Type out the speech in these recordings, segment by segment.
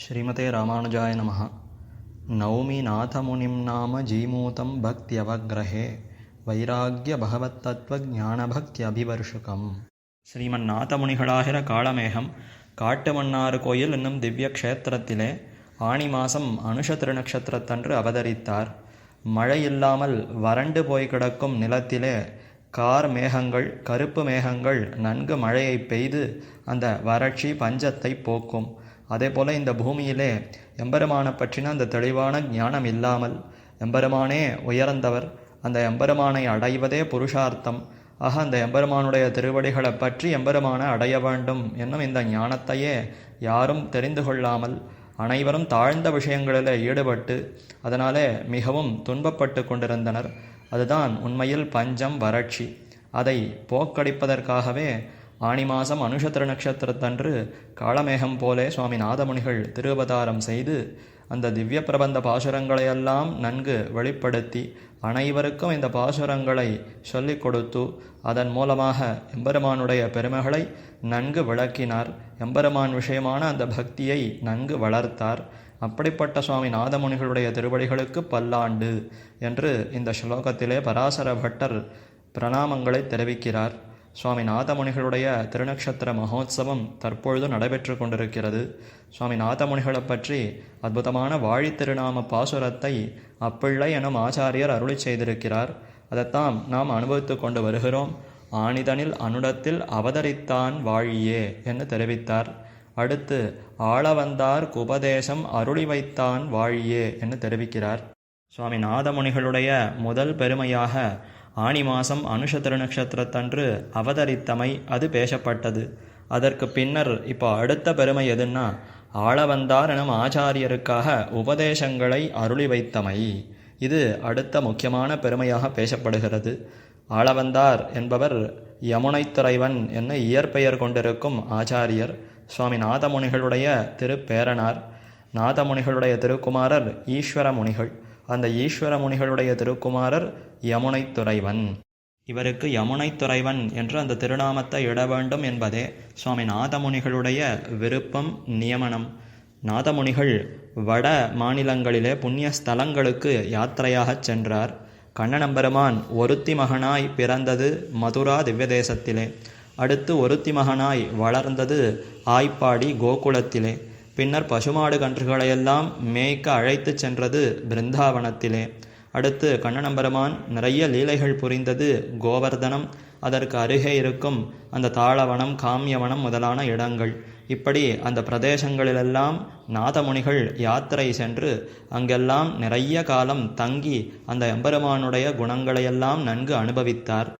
ஸ்ரீமதே ராமானுஜாய நம. நௌமி நாதமுனிம் நாம ஜீமூதம் பக்தியவக்ரஹே. வைராகிய பகவத்தத்வ ஞானபக்தி அபிவருஷுகம் ஸ்ரீமன் நாதமுனிகளாகிற காளமேகம் காட்டுமன்னாறு கோயில் என்னும் திவ்ய க்ஷேத்திரத்திலே ஆணி மாதம் அனுஷ திருநக்ஷத்திரத்தன்று அவதரித்தார். மழை இல்லாமல் வறண்டு போய் கிடக்கும் நிலத்திலே கார் மேகங்கள் கருப்பு மேகங்கள் நன்கு மழையை பெய்து அந்த வறட்சி பஞ்சத்தை போக்கும். அதே போல் இந்த பூமியிலே எம்பெருமானை பற்றின அந்த தெளிவான ஞானம் இல்லாமல் எம்பெருமானே உயர்ந்தவர். அந்த எம்பெருமானை அடைவதே புருஷார்த்தம். ஆக அந்த எம்பெருமானுடைய திருவடிகளை பற்றி எம்பெருமானை அடைய வேண்டும் என்னும் இந்த ஞானத்தையே யாரும் தெரிந்து கொள்ளாமல் அனைவரும் தாழ்ந்த விஷயங்களில் ஈடுபட்டு அதனாலே மிகவும் துன்பப்பட்டு கொண்டிருந்தனர். அதுதான் உண்மையில் பஞ்சம் வறட்சி. அதை போக்கடிப்பதற்காகவே ஆணி மாதம் அனுஷ நட்சத்திரத்தன்று காளமேகம் போலே சுவாமி நாதமுனிகள் திருவதாரம் செய்து அந்த திவ்ய பிரபந்த பாசுரங்களையெல்லாம் நன்கு வெளிப்படுத்தி அனைவருக்கும் இந்த பாசுரங்களை சொல்லிக் கொடுத்து அதன் மூலமாக எம்பெருமானுடைய பெருமைகளை நன்கு விளக்கினார். எம்பெருமான் விஷயமான அந்த பக்தியை நன்கு வளர்த்தார். அப்படிப்பட்ட சுவாமி நாதமுனிகளுடைய திருவடிகளுக்கு பல்லாண்டு என்று இந்த ஸ்லோகத்திலே பராசர பட்டர் பிரணாமங்களை தெரிவிக்கிறார். சுவாமி நாதமுனிகளுடைய திருநக்ஷத்திர மகோத்சவம் தற்பொழுது நடைபெற்று கொண்டிருக்கிறது. சுவாமி நாதமுனிகளை பற்றி அற்புதமான வாழி திருநாம பாசுரத்தை அப்பிள்ளை எனும் ஆச்சாரியர் அருளி செய்திருக்கிறார். அதைத்தான் நாம் அனுபவித்து கொண்டு வருகிறோம். ஆணிதனில் அனுடத்தில் அவதரித்தான் வாழியே என்று தெரிவித்தார். அடுத்து ஆளவந்தார் குபதேசம் அருளி வைத்தான் வாழியே என்று தெரிவிக்கிறார். சுவாமி நாதமுனிகளுடைய முதல் பெருமையாக ஆணி மாதம் அனுஷ திருநக்ஷத்திரத்தன்று அவதரித்தமை அது பேசப்பட்டது. அதற்கு பின்னர் இப்போ அடுத்த பெருமை எதுன்னா ஆளவந்தார் எனும் ஆச்சாரியருக்காக உபதேசங்களை அருளி வைத்தமை. இது அடுத்த முக்கியமான பெருமையாக பேசப்படுகிறது. ஆளவந்தார் என்பவர் யமுனைத்துறைவன் என்ன இயற்பெயர் கொண்டிருக்கும் ஆச்சாரியர் சுவாமி நாதமுனிகளுடைய திருப்பேரனார். நாதமுனிகளுடைய திருக்குமாரர் ஈஸ்வர முனிகள் அந்த ஈஸ்வர முனிகளுடைய திருக்குமாரர் யமுனை துறைவன். இவருக்கு யமுனை துறைவன் என்று அந்த திருநாமத்தை இட வேண்டும் என்பதே சுவாமி நாதமுனிகளுடைய விருப்பம் நியமனம். நாதமுனிகள் வட மாநிலங்களிலே புண்ணிய ஸ்தலங்களுக்கு யாத்திரையாகச் சென்றார். கண்ணனம்பெருமான் ஒருத்தி மகனாய் பிறந்தது மதுரா திவ்ய தேசத்திலே அடுத்து ஒருத்தி மகனாய் வளர்ந்தது ஆய்ப்பாடி கோகுலத்திலே. பின்னர் பசுமாடு கன்றுகளையெல்லாம் மேய்க்க அழைத்துச் சென்றது பிருந்தாவனத்திலே. அடுத்து கண்ணனம்பெருமான் நிறைய லீலைகள் புரிந்தது கோவர்தனம். அதற்கு அருகே இருக்கும் அந்த தாளவனம் காமியவனம் முதலான இடங்கள். இப்படி அந்த பிரதேசங்களிலெல்லாம் நாதமுனிகள் யாத்திரை சென்று அங்கெல்லாம் நிறைய காலம் தங்கி அந்த எம்பெருமானுடைய குணங்களையெல்லாம் நன்கு அனுபவித்தார்.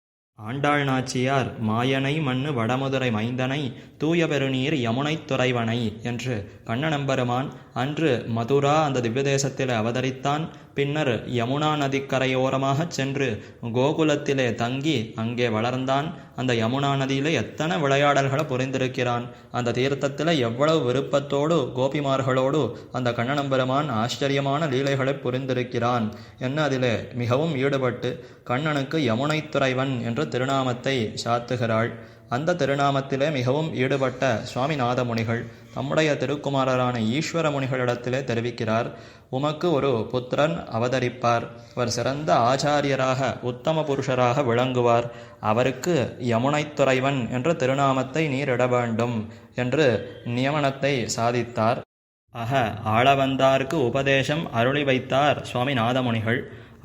ஆண்டாள் நாச்சியார் மாயனை மண்ணு வடமுதுரை மைந்தனை தூய பெருநீர் யமுனை துறைவனை என்று கண்ணனம்பெருமான் அன்று மதுரா அந்த திவ்யதேசத்தில் அவதரித்தான். பின்னர் யமுனா நதிக்கரையோரமாகச் சென்று கோகுலத்திலே தங்கி அங்கே வளர்ந்தான். அந்த யமுனா நதியிலே எத்தனை விளையாடல்களை புரிந்திருக்கிறான்? அந்த தீர்த்தத்தில் எவ்வளவு விருப்பத்தோடு கோபிமார்களோடு அந்த கண்ணனம்பெருமான் ஆச்சரியமான லீலைகளை புரிந்திருக்கிறான் என்ன அதிலே மிகவும் ஈடுபட்டு கண்ணனுக்கு யமுனைத்துறைவன் என்ற திருநாமத்தை சாத்துகிறாள். அந்த திருநாமத்திலே மிகவும் ஈடுபட்ட சுவாமிநாத முனிகள் தம்முடைய திருக்குமாரரான ஈஸ்வர முனிகளிடத்திலே தெரிவிக்கிறார். உமக்கு ஒரு புத்திரன் அவதரிப்பார். அவர் சிறந்த ஆச்சாரியராக உத்தம புருஷராக விளங்குவார். அவருக்கு யமுனைத்துறைவன் என்ற திருநாமத்தை நீரிட வேண்டும் என்று நியமனத்தை சாதித்தார். ஆக ஆளவந்தாருக்கு உபதேசம் அருளி வைத்தார் சுவாமி நாதமுனிகள்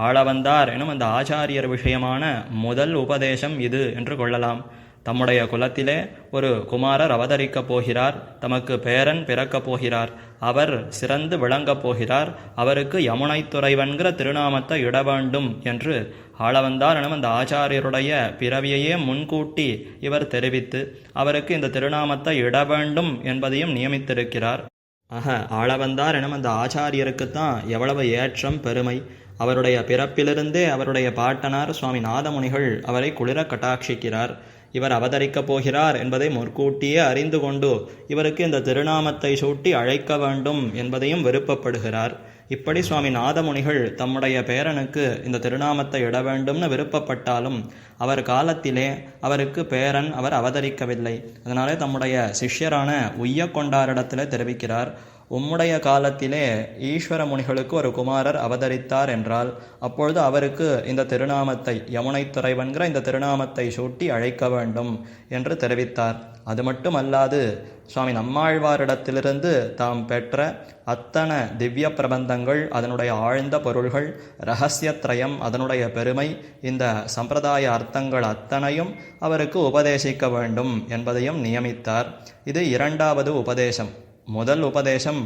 ஆளவந்தார் எனும் அந்த ஆச்சாரியர் விஷயமான முதல் உபதேசம் இது என்று கொள்ளலாம். தம்முடைய குலத்திலே ஒரு குமாரர் அவதரிக்கப் போகிறார். தமக்கு பேரன் பிறக்கப் போகிறார். அவர் சிறந்து விளங்கப் போகிறார். அவருக்கு யமுனை துறைவன்கிற திருநாமத்தை இட வேண்டும் என்று ஆளவந்தார் எனும் அந்த ஆச்சாரியருடைய பிறவியையே முன்கூட்டி இவர் தெரிவித்து அவருக்கு இந்த திருநாமத்தை இட வேண்டும் என்பதையும் நியமித்திருக்கிறார். ஆக ஆளவந்தார் எனும் அந்த ஆச்சாரியருக்குத்தான் எவ்வளவு ஏற்றம் பெருமை. அவருடைய பிறப்பிலிருந்தே அவருடைய பாட்டனார் சுவாமி நாதமுனிகள் அவரை குளிர கட்டாட்சிக்கிறார். இவர் அவதரிக்கப் போகிறார் என்பதை முற்கூட்டியே அறிந்து கொண்டு இவருக்கு இந்த திருநாமத்தை சூட்டி அழைக்க வேண்டும் என்பதையும் விருப்பப்படுகிறார். இப்படி சுவாமி நாதமுனிகள் தம்முடைய பேரனுக்கு இந்த திருநாமத்தை இட வேண்டும்னு விருப்பப்பட்டாலும் அவர் காலத்திலே அவருக்கு பேரன் அவர் அவதரிக்கவில்லை. அதனாலே தம்முடைய சிஷ்யரான உய்ய கொண்டாரிடத்தில் தெரிவிக்கிறார். உம்முடைய காலத்திலே ஈஸ்வர முனிகளுக்கு ஒரு குமாரர் அவதரித்தார் என்றால் அப்பொழுது அவருக்கு இந்த திருநாமத்தை யமுனை துறைவன்கிற இந்த திருநாமத்தை சூட்டி அழைக்க வேண்டும் என்று தெரிவித்தார். அது மட்டுமல்லாது சுவாமி நம்மாழ்வாரிடத்திலிருந்து தாம் பெற்ற அத்தனை திவ்ய பிரபந்தங்கள் அதனுடைய ஆழ்ந்த பொருள்கள் ரகசியத்ரயம் அதனுடைய பெருமை இந்த சம்பிரதாய அர்த்தங்கள் அத்தனையும் அவருக்கு உபதேசிக்க வேண்டும் என்பதையும் நியமித்தார். இது இரண்டாவது உபதேசம். முதல் உபதேசம்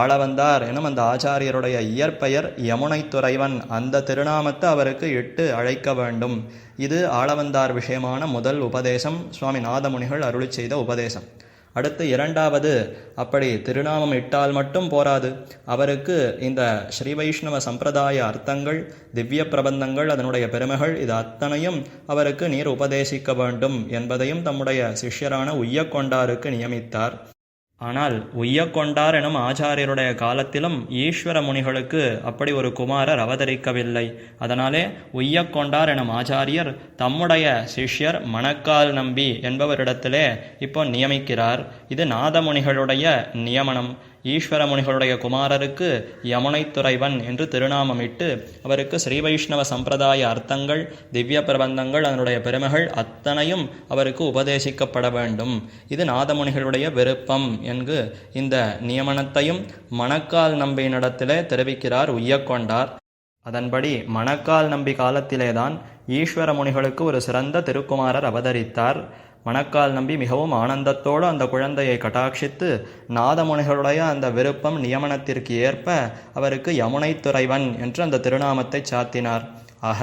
ஆளவந்தார் எனும் அந்த ஆச்சாரியருடைய இயற்பெயர் யமுனை துறைவன். அந்த திருநாமத்தை அவருக்கு இட்டு அழைக்க வேண்டும். இது ஆளவந்தார் விஷயமான முதல் உபதேசம். சுவாமி நாதமுனிகள் அருளி செய்த உபதேசம். அடுத்து இரண்டாவது அப்படி திருநாமம் இட்டால் மட்டும் போராது. அவருக்கு இந்த ஸ்ரீ வைஷ்ணவ சம்பிரதாய அர்த்தங்கள் திவ்ய பிரபந்தங்கள் அதனுடைய பெருமைகள் இது அத்தனையும் அவருக்கு நீர் உபதேசிக்க வேண்டும் என்பதையும் தம்முடைய சிஷ்யரான உய்யக்கொண்டாருக்கு நியமித்தார். ஆனால் உய்யக்கொண்டார் எனும் ஆச்சாரியருடைய காலத்திலும் ஈஸ்வர முனிகளுக்கு அப்படி ஒரு குமாரர் அவதரிக்கவில்லை. அதனாலே உய்யக்கொண்டார் எனும் ஆச்சாரியர் தம்முடைய சிஷ்யர் மணக்கால் நம்பி என்பவரிடத்திலே இப்போ நியமிக்கிறார். இது நாதமுனிகளுடைய நியமனம். ஈஸ்வரமுனிகளுடைய குமாரருக்கு யமுனைத்துறைவன் என்று திருநாமமிட்டு அவருக்கு ஸ்ரீ வைஷ்ணவ சம்பிரதாய அர்த்தங்கள் திவ்ய பிரபந்தங்கள் அதனுடைய பெருமைகள் அத்தனையும் அவருக்கு உபதேசிக்கப்பட வேண்டும். இது நாதமுனிகளுடைய விருப்பம் என்று இந்த நியமனத்தையும் மணக்கால் நம்பியினிடத்திலே தெரிவிக்கிறார் உய்யக்கொண்டார். அதன்படி மணக்கால் நம்பி காலத்திலேதான் ஈஸ்வர முனிகளுக்கு ஒரு சிறந்த திருக்குமாரர் அவதரித்தார். மணக்கால் நம்பி மிகவும் ஆனந்தத்தோடு அந்த குழந்தையை கட்டாட்சித்து நாதமுனிகளுடைய அந்த விருப்பம் நியமனத்திற்கு ஏற்ப அவருக்கு யமுனை துறைவன் என்று அந்த திருநாமத்தை சாத்தினார். ஆக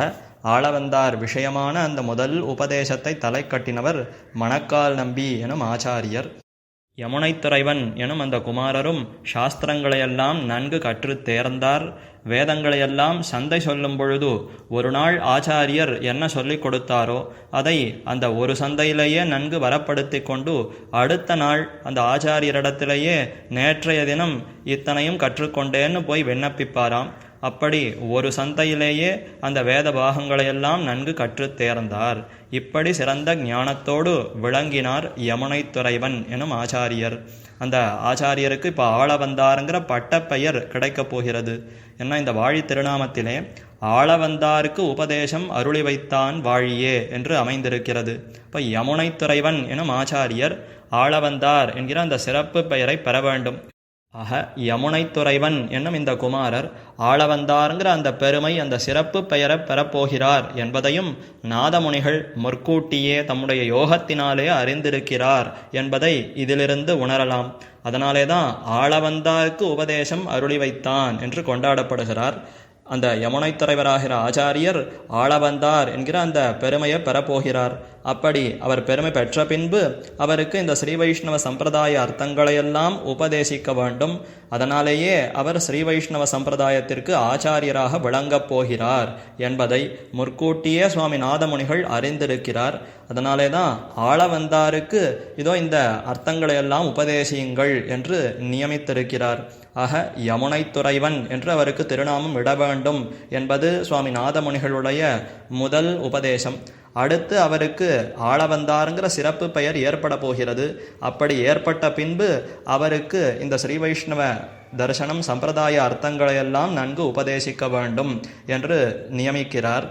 ஆளவந்தார் விஷயமான அந்த முதல் உபதேசத்தை தலை கட்டினவர் மணக்கால் நம்பி எனும் ஆச்சாரியர். யமுனைத்துறைவன் எனும் அந்த குமாரரும் சாஸ்திரங்களையெல்லாம் நன்கு கற்றுத் தேர்ந்தார். வேதங்களையெல்லாம் சந்தை சொல்லும் பொழுது ஒரு நாள் ஆச்சாரியர் என்ன சொல்லிக் கொடுத்தாரோ அதை அந்த ஒரு சந்தையிலேயே நன்கு வரப்படுத்தி கொண்டு அடுத்த நாள் அந்த ஆச்சாரியரிடத்திலேயே நேற்றைய தினம் இத்தனையும் கற்றுக்கொண்டேன்னு போய் விண்ணப்பிப்பாராம். அப்படி ஒரு சந்தையிலேயே அந்த வேத பாகங்களையெல்லாம் நன்கு கற்றுத் தேர்ந்தார். இப்படி சிறந்த ஞானத்தோடு விளங்கினார் யமுனை துறைவன் எனும் ஆச்சாரியர். அந்த ஆச்சாரியருக்கு இப்போ ஆள வந்தாருங்கிற பட்டப்பெயர் கிடைக்கப் போகிறது. ஏன்னா இந்த வாழி திருநாமத்திலே ஆளவந்தாருக்கு உபதேசம் அருளி வைத்தான் வாழியே என்று அமைந்திருக்கிறது. இப்போ யமுனை துறைவன் எனும் ஆச்சாரியர் ஆளவந்தார் என்கிற அந்த சிறப்பு பெயரை பெற வேண்டும். ஆக யமுனை துறைவன் என்னும் இந்த குமாரர் ஆளவந்தாருங்கிற அந்த பெருமை அந்த சிறப்பு பெயரை பெறப்போகிறார் என்பதையும் நாதமுனிகள் முற்கூட்டியே தம்முடைய யோகத்தினாலே அறிந்திருக்கிறார் என்பதை இதிலிருந்து உணரலாம். அதனாலே தான் ஆளவந்தாருக்கு உபதேசம் அருளி வைத்தான் என்று கொண்டாடப்படுகிறார். அந்த யமுனை தலைவராகிற ஆச்சாரியர் ஆளவந்தார் என்கிற அந்த பெருமையை பெறப்போகிறார். அப்படி அவர் பெருமை பெற்ற பின்பு அவருக்கு இந்த ஸ்ரீ வைஷ்ணவ சம்பிரதாய அர்த்தங்களையெல்லாம் உபதேசிக்க வேண்டும். அதனாலேயே அவர் ஸ்ரீ வைஷ்ணவ சம்பிரதாயத்திற்கு ஆச்சாரியராக விளங்கப் போகிறார் என்பதை முற்கூட்டியே சுவாமி நாதமுனிகள் அறிந்திருக்கிறார். அதனாலே தான் ஆளவந்தாருக்கு இதோ இந்த அர்த்தங்களையெல்லாம் உபதேசியுங்கள் என்று நியமித்திருக்கிறார். ஆக யமுனை துறைவன் என்று அவருக்கு திருநாமம் இட வேண்டும் என்பது சுவாமி நாதமுனிகளுடைய முதல் உபதேசம். அடுத்து அவருக்கு ஆளவந்தாருங்கிற சிறப்பு பெயர் ஏற்பட போகிறது. அப்படி ஏற்பட்ட பின்பு அவருக்கு இந்த ஸ்ரீ வைஷ்ணவ தரிசனம் சம்பிரதாய அர்த்தங்களையெல்லாம் நன்கு உபதேசிக்க வேண்டும் என்று நியமிக்கிறார்.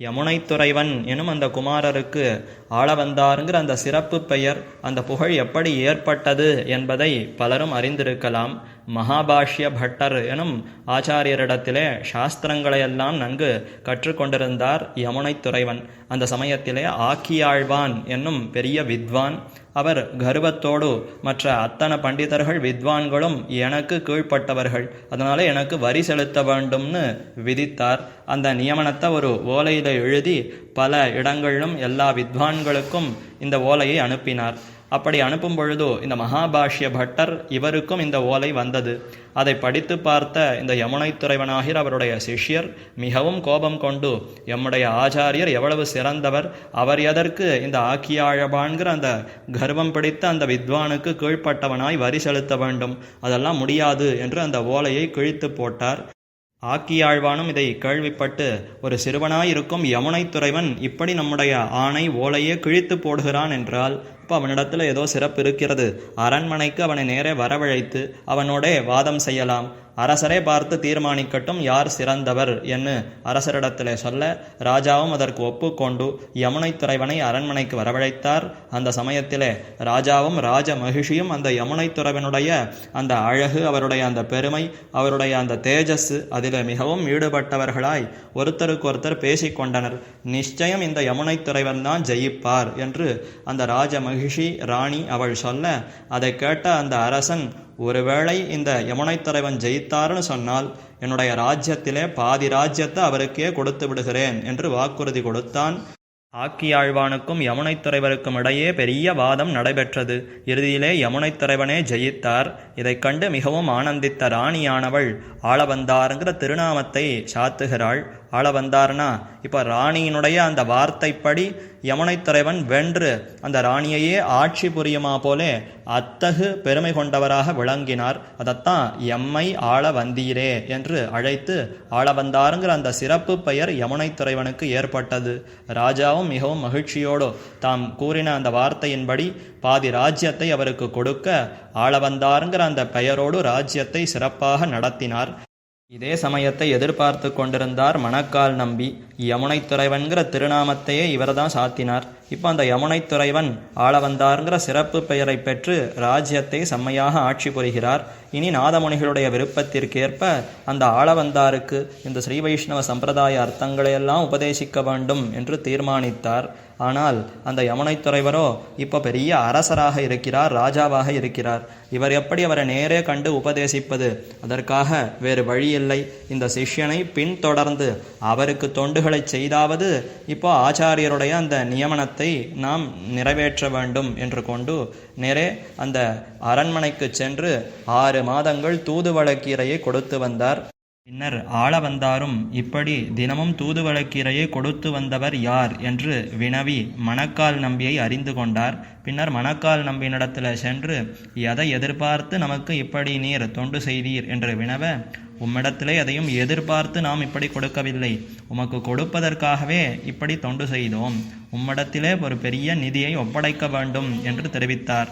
யமுனை துறைவன் எனும் அந்த குமாரருக்கு ஆளவந்தாருங்கிற அந்த சிறப்பு பெயர் அந்த புகழ் எப்படி ஏற்பட்டது என்பதை பலரும் அறிந்திருக்கலாம். மகாபாஷ்ய பட்டர் எனும் ஆச்சாரியரிடத்திலே சாஸ்திரங்களையெல்லாம் நன்கு கற்றுக்கொண்டிருந்தார் யமுனை துறைவன். அந்த சமயத்திலே ஆக்கியாழ்வான் என்னும் பெரிய வித்வான் அவர் கர்வத்தோடு மற்ற அத்தனை பண்டிதர்கள் வித்வான்களும் எனக்கு கீழ்ப்பட்டவர்கள். அதனால எனக்கு வரி செலுத்த வேண்டும்னு விதித்தார். அந்த நியமனத்தை ஒரு ஓலையில எழுதி பல இடங்களிலும் எல்லா வித்வான்களுக்கும் இந்த ஓலையை அனுப்பினார். அப்படி அனுப்பும் பொழுதோ இந்த மகாபாஷ்ய பட்டர் இவருக்கும் இந்த ஓலை வந்தது. அதை படித்து பார்த்த இந்த யமுனை துறைவனாகிற அவருடைய சிஷ்யர் மிகவும் கோபம் கொண்டு எம்முடைய ஆச்சாரியர் எவ்வளவு சிறந்தவர் அவர் எதற்கு இந்த ஆக்கியாழபான்கிற அந்த கர்வம் பிடித்த அந்த வித்வானுக்கு கீழ்ப்பட்டவனாய் வரி செலுத்த வேண்டும்? அதெல்லாம் முடியாது என்று அந்த ஓலையை கிழித்து போட்டார். ஆக்கியாழ்வானும் இதை கேள்விப்பட்டு ஒரு சிறுவனாயிருக்கும் யமுனை துறைவன் இப்படி நம்முடைய ஆணை ஓலையே கிழித்து போடுகிறான் என்றால் அப்போ அவனிடத்தில் ஏதோ சிறப்பு இருக்கிறது. அரண்மனைக்கு அவனை நேரே வரவழைத்து அவனோடே வாதம் செய்யலாம். அரசரே பார்த்து தீர்மானிக்கட்டும் யார் சிறந்தவர் என்று அரசரிடத்திலே சொல்ல ராஜாவும் அதற்கு ஒப்புக்கொண்டு யமுனை துறைவனை அரண்மனைக்கு வரவழைத்தார். அந்த சமயத்திலே ராஜாவும் ராஜ மகிழ்ச்சியும் அந்த யமுனை துறைவனுடைய அந்த அழகு அவருடைய அந்த பெருமை அவருடைய அந்த தேஜஸ் அதில் மிகவும் ஈடுபட்டவர்களாய் ஒருத்தருக்கு ஒருத்தர் பேசிக்கொண்டனர். நிச்சயம் இந்த யமுனை துறைவன் தான் ஜெயிப்பார் என்று அந்த ராஜ மகிழ்ச்சி ராணி அவள் சொல்ல அதை கேட்ட அந்த அரசன் ஒருவேளை இந்த யமுனைத் தலைவன் ஜெயித்தார்னு சொன்னால் என்னுடைய ராஜ்யத்திலே பாதி ராஜ்யத்தை அவருக்கே கொடுத்து விடுகிறேன் என்று வாக்குறுதி கொடுத்தான். ஆக்கியாழ்வானுக்கும் யமுனைத் துறைவருக்கும் இடையே பெரிய வாதம் நடைபெற்றது. இறுதியிலே யமுனைத் துறைவனே ஜெயித்தார். இதைக் கண்டு மிகவும் ஆனந்தித்த ராணியானவள் ஆளவந்தாருங்கிற திருநாமத்தை சாத்துகிறாள். ஆளவந்தார்னா இப்போ ராணியினுடைய அந்த வார்த்தைப்படி யமுனைத் துறைவன் வென்று அந்த ராணியையே ஆட்சி புரியுமா போலே அத்தகு பெருமை கொண்டவராக விளங்கினார். அதைத்தான் எம்மை ஆள வந்தீரே என்று அழைத்து ஆள வந்தாருங்கிற அந்த சிறப்பு பெயர் யமுனைத்துறைவனுக்கு ஏற்பட்டது. ராஜாவும் மிகவும் மகிழ்ச்சியோடு தாம் கூறின அந்த வார்த்தையின்படி பாதி ராஜ்யத்தை அவருக்கு கொடுக்க ஆள வந்தாருங்கிற அந்த பெயரோடு ராஜ்யத்தை சிறப்பாக நடத்தினார். இதே சமயத்தை எதிர்பார்த்து கொண்டிருந்தார் மணக்கால் நம்பி. யமுனைத் துறைவன்கிற திருநாமத்தையே இவர்தான் சாத்தினார். இப்போ அந்த யமுனைத் துறைவன் ஆள வந்தார்ங்கிற சிறப்பு பெயரை பெற்று ராஜ்யத்தை செம்மையாக ஆட்சி புரிகிறார். இனி நாதமுனிகளுடைய விருப்பத்திற்கேற்ப அந்த ஆளவந்தாருக்கு இந்த ஸ்ரீ வைஷ்ணவ சம்பிரதாய அர்த்தங்களையெல்லாம் உபதேசிக்க வேண்டும் என்று தீர்மானித்தார். ஆனால் அந்த யமுனைத் துறைவரோ இப்போ பெரிய அரசராக இருக்கிறார் ராஜாவாக இருக்கிறார். இவர் எப்படி அவரை நேரே கண்டு உபதேசிப்பது? அதற்காக வேறு வழி இல்லை இந்த சிஷ்யனை பின்தொடர்ந்து அவருக்கு தொண்டுகள் செய்தாவது இப்போ ஆச்சாரியருடைய அந்த நியமனத்தை நாம் நிறைவேற்ற வேண்டும் என்று கொண்டு நேரே அந்த அரண்மனைக்கு சென்று ஆறு மாதங்கள் தூதுவளக்கீரையை கொடுத்து வந்தார். பின்னர் ஆள வந்தாரும் இப்படி தினமும் தூதுவளக்கீரையை கொடுத்து வந்தவர் யார் என்று வினவி மணக்கால் நம்பியை அறிந்து கொண்டார். பின்னர் மணக்கால் நம்பியினிடத்தில் சென்று எதை எதிர்பார்த்து நமக்கு இப்படி நீர் தொண்டு செய்தீர்? என்று வினவ உம்மிடத்திலே எதையும் எதிர்பார்த்து நாம் இப்படி கொடுக்கவில்லை. உமக்கு கொடுப்பதற்காகவே இப்படி தொண்டு செய்தோம். உம்மிடத்திலே ஒரு பெரிய நிதியை ஒப்படைக்க வேண்டும் என்று தெரிவித்தார்.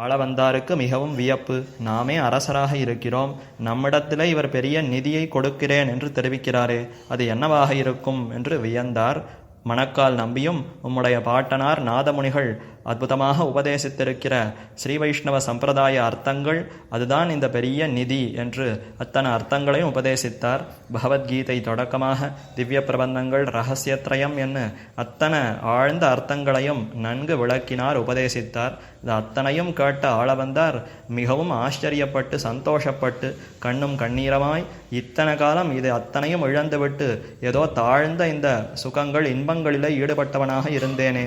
ஆளவந்தாருக்கு மிகவும் வியப்பு. நாமே அரசராக இருக்கிறோம். நம்மிடத்திலே இவர் பெரிய நிதியை கொடுக்கிறேன் என்று தெரிவிக்கிறாரே. அது என்னவாக இருக்கும்? என்று வியந்தார். மணக்கால் நம்பியும் உம்முடைய பாட்டனார் நாதமுனிகள். அற்புதமாக உபதேசித்திருக்கிற ஸ்ரீ வைஷ்ணவ சம்பிரதாய அர்த்தங்கள் அதுதான் இந்த பெரிய நிதி என்று அத்தனை அர்த்தங்களையும் உபதேசித்தார். பகவத்கீதை தொடக்கமாக திவ்ய பிரபந்தங்கள் ரகசியத்ரயம் என்ன அத்தனை ஆழ்ந்த அர்த்தங்களையும் நன்கு விளக்கினார் உபதேசித்தார். இது அத்தனையும் கேட்ட ஆளவந்தார். மிகவும் ஆச்சரியப்பட்டு சந்தோஷப்பட்டு கண்ணும் கண்ணீரமாய் இத்தனை காலம் இது அத்தனையும் இழந்துவிட்டு ஏதோ தாழ்ந்த இந்த சுகங்கள் இன்பங்களிலே ஈடுபட்டவனாக இருந்தேனே.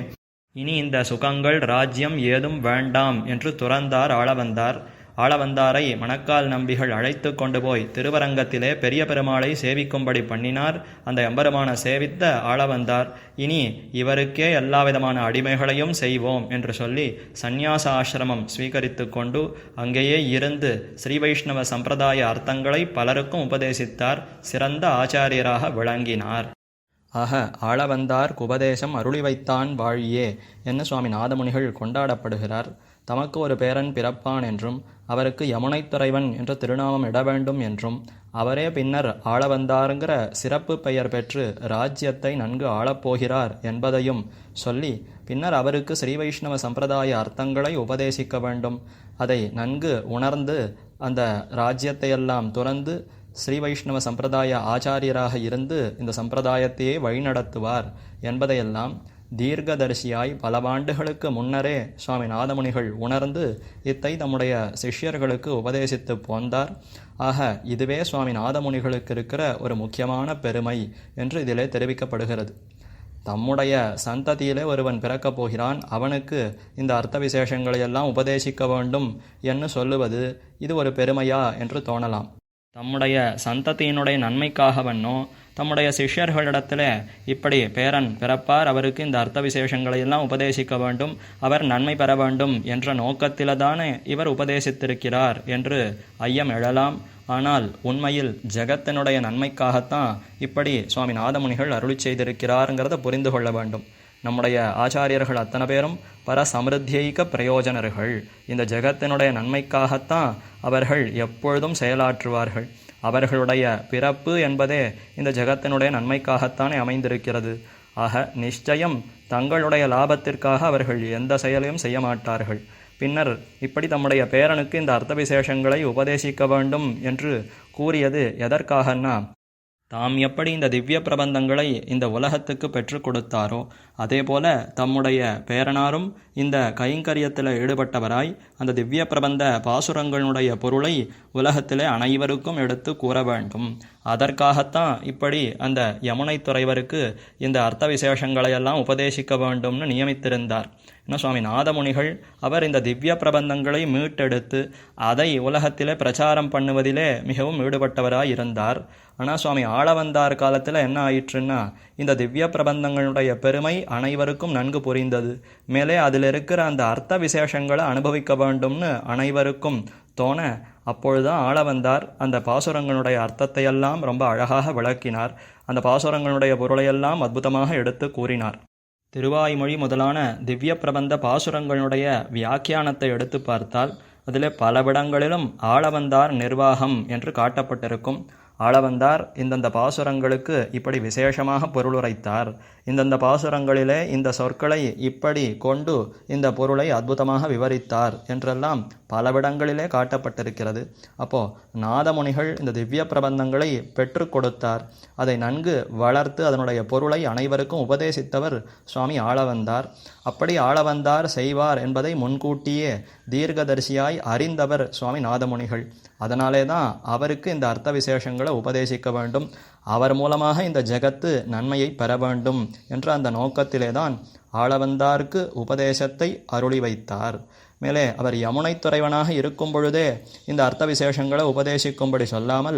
இனி இந்த சுகங்கள் ராஜ்யம் ஏதும் வேண்டாம் என்று துறந்தார் ஆளவந்தார். ஆளவந்தாரை மணக்கால் நம்பிகள் அழைத்து கொண்டு போய் திருவரங்கத்திலே பெரிய பெருமாளை சேவிக்கும்படி பண்ணினார். அந்த எம்பெருமான சேவித்த ஆளவந்தார். இனி இவருக்கே எல்லாவிதமான அடிமைகளையும் செய்வோம் என்று சொல்லி சந்நியாச ஆசிரமம் ஸ்வீகரித்து கொண்டு அங்கேயே இருந்து ஸ்ரீ வைஷ்ணவ சம்பிரதாய அர்த்தங்களை பலருக்கும் உபதேசித்தார். சிறந்த ஆச்சாரியராக விளங்கினார். ஆக ஆளவந்தார் உபதேசம் அருளி வைத்தான் வாழியே என்று சுவாமி நாதமுனிகள் கொண்டாடப்படுகிறார். தமக்கு ஒரு பேரன் பிறப்பான் என்றும் அவருக்கு யமுனைத் துறைவன் என்ற திருநாமம் இட வேண்டும் என்றும் அவரே பின்னர் ஆளவந்தாருங்கிற சிறப்பு பெயர் பெற்று ராஜ்யத்தை நன்கு ஆளப்போகிறார் என்பதையும் சொல்லி பின்னர் அவருக்கு ஸ்ரீ வைஷ்ணவ சம்பிரதாய அர்த்தங்களை உபதேசிக்க வேண்டும். அதை நன்கு உணர்ந்து அந்த ராஜ்யத்தையெல்லாம் துறந்து ஸ்ரீ வைஷ்ணவ சம்பிரதாய ஆச்சாரியராக இருந்து இந்த சம்பிரதாயத்தையே வழிநடத்துவார் என்பதையெல்லாம் தீர்க்கதரிசியாய் பலவாண்டுகளுக்கு முன்னரே சுவாமி நாதமுனிகள் உணர்ந்து இத்தை தம்முடைய சிஷ்யர்களுக்கு உபதேசித்து போந்தார். ஆக இதுவே சுவாமி நாதமுனிகளுக்கு இருக்கிற ஒரு முக்கியமான பெருமை என்று இதிலே தெரிவிக்கப்படுகிறது. தம்முடைய சந்ததியிலே ஒருவன் பிறக்கப் போகிறான் அவனுக்கு இந்த அர்த்த விசேஷங்களையெல்லாம் உபதேசிக்க வேண்டும் என்று சொல்லுவது இது ஒரு பெருமையா என்று தோணலாம். தம்முடைய சந்ததியினுடைய நன்மைக்காகவன்னோ தம்முடைய சிஷ்யர்களிடத்தில் இப்படி பேரன் பிறப்பார் அவருக்கு இந்த அர்த்த விசேஷங்களை எல்லாம் உபதேசிக்க வேண்டும் அவர் நன்மை பெற வேண்டும் என்ற நோக்கத்தில் தானே இவர் உபதேசித்திருக்கிறார் என்று ஐயம் எழலாம். ஆனால் உண்மையில் ஜெகத்தினுடைய நன்மைக்காகத்தான் இப்படி சுவாமி நாதமுனிகள் அருளி செய்திருக்கிறாருங்கிறத புரிந்து கொள்ள வேண்டும். நம்முடைய ஆச்சாரியர்கள் அத்தனை பேரும் பர சமிருத்தியைக்க பிரயோஜனர்கள். இந்த ஜெகத்தினுடைய நன்மைக்காகத்தான் அவர்கள் எப்பொழுதும் செயலாற்றுவார்கள். அவர்களுடைய பிறப்பு என்பதே இந்த ஜெகத்தினுடைய நன்மைக்காகத்தானே அமைந்திருக்கிறது. ஆக நிச்சயம் தங்களுடைய லாபத்திற்காக அவர்கள் எந்த செயலையும் செய்ய மாட்டார்கள். பின்னர் இப்படி தம்முடைய பேரனுக்கு இந்த அர்த்த விசேஷங்களை உபதேசிக்க வேண்டும் என்று கூறியது எதற்காகன்னா தாம் எப்படி இந்த திவ்ய பிரபந்தங்களை இந்த உலகத்துக்கு பெற்றுக் கொடுத்தாரோ அதேபோல தம்முடைய பேரனாரும் இந்த கைங்கரியத்தில் ஈடுபட்டவராய் அந்த திவ்ய பிரபந்த பாசுரங்களுடைய பொருளை உலகத்திலே அனைவருக்கும் எடுத்து கூற வேண்டும். அதற்காகத்தான் இப்படி அந்த யமுனை துறைவருக்கு இந்த அர்த்த விசேஷங்களையெல்லாம் உபதேசிக்க வேண்டும்னு நியமித்திருந்தார். என்ன சுவாமி நாதமுனிகள் அவர் இந்த திவ்ய பிரபந்தங்களை மீட்டெடுத்து அதை உலகத்திலே பிரச்சாரம் பண்ணுவதிலே மிகவும் ஈடுபட்டவராக இருந்தார். ஆனால் சுவாமி ஆளவந்தார் காலத்தில் என்ன ஆயிற்றுன்னா இந்த திவ்ய பிரபந்தங்களுடைய பெருமை அனைவருக்கும் நன்கு புரிந்தது. மேலே அதில் இருக்கிற அந்த அர்த்த விசேஷங்களை அனுபவிக்க வேண்டும்னு அனைவருக்கும் தோண அப்பொழுதுதான் ஆளவந்தார் அந்த பாசுரங்களுடைய அர்த்தத்தையெல்லாம் ரொம்ப அழகாக விளக்கினார். அந்த பாசுரங்களுடைய பொருளையெல்லாம் அற்புதமாக எடுத்து கூறினார். திருவாய்மொழி முதலான திவ்ய பிரபந்த பாசுரங்களுடைய வியாக்கியானத்தை எடுத்து பார்த்தால் அதில் பலவிடங்களிலும் ஆளவந்தார் நிர்வாகம் என்று காட்டப்பட்டிருக்கும். ஆளவந்தார். இந்தந்த பாசுரங்களுக்கு இப்படி விசேஷமாக பொருளுரைத்தார் இந்தந்த பாசுரங்களிலே இந்த சொற்களை இப்படி கொண்டு இந்த பொருளை அற்புதமாக விவரித்தார் என்றெல்லாம் பலவிடங்களிலே காட்டப்பட்டிருக்கிறது. அப்போ நாதமுனிகள் இந்த திவ்ய பிரபந்தங்களை பெற்றுக் கொடுத்தார். அதை நன்கு வளர்த்து அதனுடைய பொருளை அனைவருக்கும் உபதேசித்தவர் சுவாமி ஆளவந்தார். அப்படி ஆளவந்தார் செய்வார் என்பதை முன்கூட்டியே தீர்க்கதரிசியாய் அறிந்தவர் சுவாமி நாதமுனிகள். அதனாலே தான் அவருக்கு இந்த அர்த்த விசேஷங்களை உபதேசிக்க வேண்டும். அவர் மூலமாக இந்த ஜெகத்து நன்மையை பெற வேண்டும் என்ற அந்த நோக்கத்திலே தான் ஆளவந்தார்க்கு உபதேசத்தை அருளி வைத்தார். மேலே அவர் யமுனை துறைவனாக இருக்கும் பொழுதே இந்த அர்த்த விசேஷங்களை உபதேசிக்கும்படி சொல்லாமல்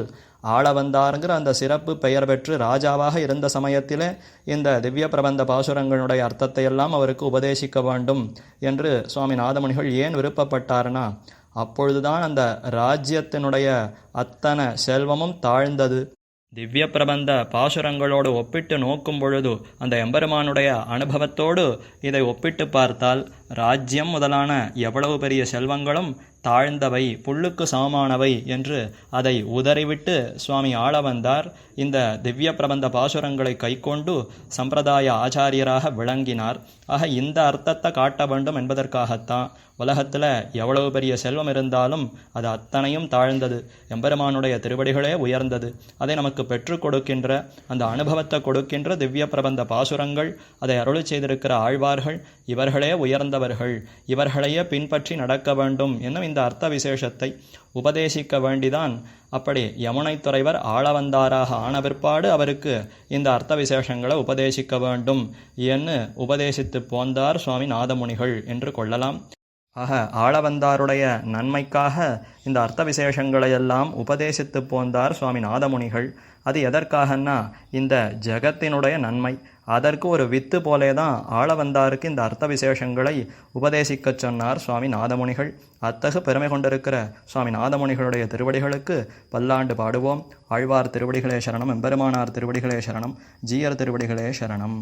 ஆளவந்தாருங்கிற அந்த சிறப்பு பெயர் பெற்று ராஜாவாக இருந்த சமயத்திலே இந்த திவ்ய பிரபந்த பாசுரங்களுடைய அர்த்தத்தை எல்லாம் அவருக்கு உபதேசிக்க வேண்டும் என்று சுவாமி நாதமுனிகள் ஏன் விருப்பப்பட்டார்னா அப்பொழுதுதான் அந்த ராஜ்யத்தினுடைய அத்தனை செல்வமும் தாழ்ந்தது. திவ்ய பிரபந்த பாசுரங்களோடு ஒப்பிட்டு நோக்கும் பொழுது அந்த எம்பெருமானுடைய அனுபவத்தோடு இதை ஒப்பிட்டு பார்த்தால் ராஜ்யம் முதலான எவ்வளவு பெரிய செல்வங்களும் தாழ்ந்தவை புல்லுக்கு சமமானவை என்று அதை உதறிவிட்டு சுவாமி ஆள வந்தார். இந்த திவ்ய பிரபந்த பாசுரங்களை கைக்கொண்டு சம்பிரதாய ஆச்சாரியராக விளங்கினார். ஆக இந்த அர்த்தத்தை காட்ட வேண்டும் என்பதற்காகத்தான் உலகத்தில் எவ்வளவு பெரிய செல்வம் இருந்தாலும் அது அத்தனையும் தாழ்ந்தது. எம்பெருமானுடைய திருவடிகளே உயர்ந்தது. அதை நமக்கு பெற்றுக் கொடுக்கின்ற அந்த அனுபவத்தை கொடுக்கின்ற திவ்ய பிரபந்த பாசுரங்கள் அதை அருளி செய்திருக்கிற ஆழ்வார்கள் இவர்களே உயர்ந்தவர்கள். இவர்களையே பின்பற்றி நடக்க வேண்டும் என்னும் இந்த அர்த்த விசேஷத்தை உபதேசிக்க வேண்டிதான் அப்படி யமுனை துறைவர் ஆளவந்தாராக ஆன பிற்பாடு அவருக்கு இந்த அர்த்த விசேஷங்களை உபதேசிக்க வேண்டும். என்று உபதேசித்து போந்தார் சுவாமி நாதமுனிகள் என்று கொள்ளலாம். ஆக ஆளவந்தாருடைய நன்மைக்காக இந்த அர்த்த விசேஷங்களையெல்லாம் உபதேசித்து போந்தார் சுவாமி நாதமுனிகள். அது எதற்காகன்னா இந்த ஜெகத்தினுடைய நன்மை. அதற்கு ஒரு வித்து போலே தான் ஆளவந்தாருக்கு இந்த அர்த்த விசேஷங்களை உபதேசிக்கச் சொன்னார் சுவாமி நாதமுனிகள். அத்தகு பெருமை கொண்டிருக்கிற சுவாமி நாதமுனிகளுடைய திருவடிகளுக்கு பல்லாண்டு பாடுவோம். ஆழ்வார் திருவடிகளே சரணம் எம்பெருமானார் திருவடிகளே சரணம் ஜீயர் திருவடிகளே சரணம்.